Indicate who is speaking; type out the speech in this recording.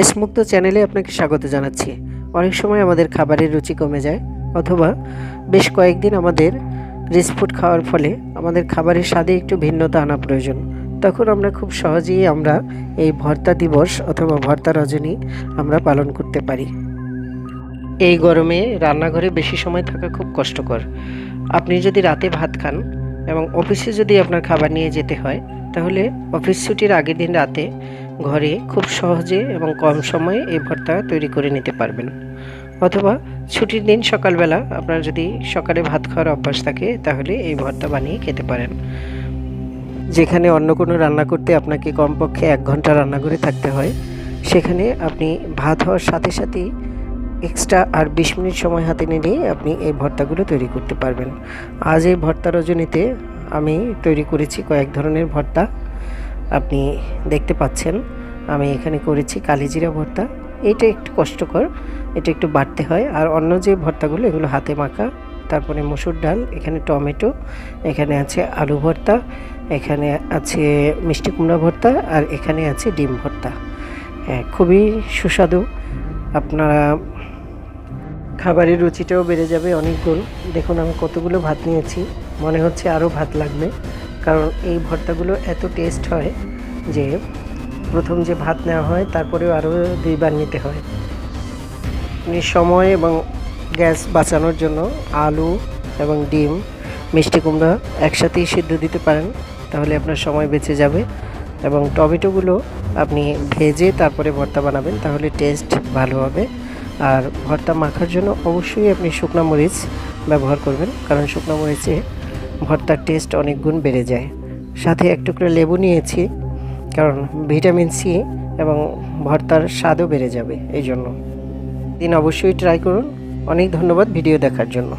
Speaker 1: এসমুক্ত চ্যানেলে আপনাকে স্বাগত জানাচ্ছি। অনেক সময় আমাদের খাবারের রুচি কমে যায়, অথবা বেশ কয়েকদিন আমাদের রিচ ফুড খাওয়ার ফলে আমাদের খাবারের স্বাদে একটু ভিন্নতা আনা প্রয়োজন। তখন আমরা খুব সহজেই আমরা এই ভর্তা দিবস অথবা ভর্তা রজনী আমরা পালন করতে পারি। এই গরমে রান্নাঘরে বেশি সময় থাকা খুব কষ্টকর। আপনি যদি রাতে ভাত খান এবং অফিসে যদি আপনার খাবার নিয়ে যেতে হয়, তাহলে অফিস ছুটির আগের দিন রাতে ঘরে খুব সহজে এবং কম সময়ে এই ভর্তা তৈরি করে নিতে পারবেন। অথবা ছুটির দিন সকালবেলা আপনার যদি সকালে ভাত খাওয়ার অভ্যাস থাকে, তাহলে এই ভর্তা বানিয়ে খেতে পারেন। যেখানে অন্য কোনো রান্না করতে আপনাকে কমপক্ষে এক ঘণ্টা রান্না করে থাকতে হয়, সেখানে আপনি ভাত হওয়ার সাথে সাথেই এক্সট্রা আর বিশ মিনিট সময় হাতে নিলেই আপনি এই ভর্তাগুলো তৈরি করতে পারবেন। আজ এই ভর্তা রজনীতে আমি তৈরি করেছি কয়েক ধরনের ভর্তা। আপনি দেখতে পাচ্ছেন। আমি এখানে করেছি কালিজিরা ভর্তা। এটা একটু কষ্টকর, এটা একটু বাড়তে হয়। আর অন্য যে ভর্তাগুলো, এগুলো হাতে মাখা, তারপরে মসুর ডাল, এখানে টমেটো, এখানে আছে আলু ভর্তা, এখানে আছে মিষ্টি কুমড়া ভর্তা, আর এখানে আছে ডিম ভর্তা। হ্যাঁ খুবই সুস্বাদু। আপনারা খাবারের রুচিটাও বেড়ে যাবে অনেক গুণ। দেখুন, আমি কতগুলো ভাত নিয়েছি। মনে হচ্ছে আরও ভাত লাগবে। কারণ এই ভর্তাগুলো এত টেস্ট হয় যে প্রথম যে ভাত নেওয়া হয়, তারপরেও আরও দুইবার নিতে হয়। আপনি সময় এবং গ্যাস বাঁচানোর জন্য আলু এবং ডিম, মিষ্টি কুমড়া একসাথেই সিদ্ধ দিতে পারেন, তাহলে আপনার সময় বেঁচে যাবে এবং টমেটোগুলো আপনি ভেজে তারপরে ভর্তা বানাবেন, তাহলে টেস্ট ভালো হবে। আর ভর্তা মাখার জন্য অবশ্যই আপনি শুকনো মরিচ ব্যবহার করবেন, কারণ শুকনো মরিচে ভর্তার টেস্ট অনেক গুণ বেড়ে যায়। সাথে এক টুকরো লেবু নিয়েছি, কারণ ভিটামিন সি এবং ভর্তার স্বাদও বেড়ে যাবে, এই জন্য। দিন অবশ্যই ট্রাই করুন। অনেক ধন্যবাদ ভিডিও দেখার জন্য।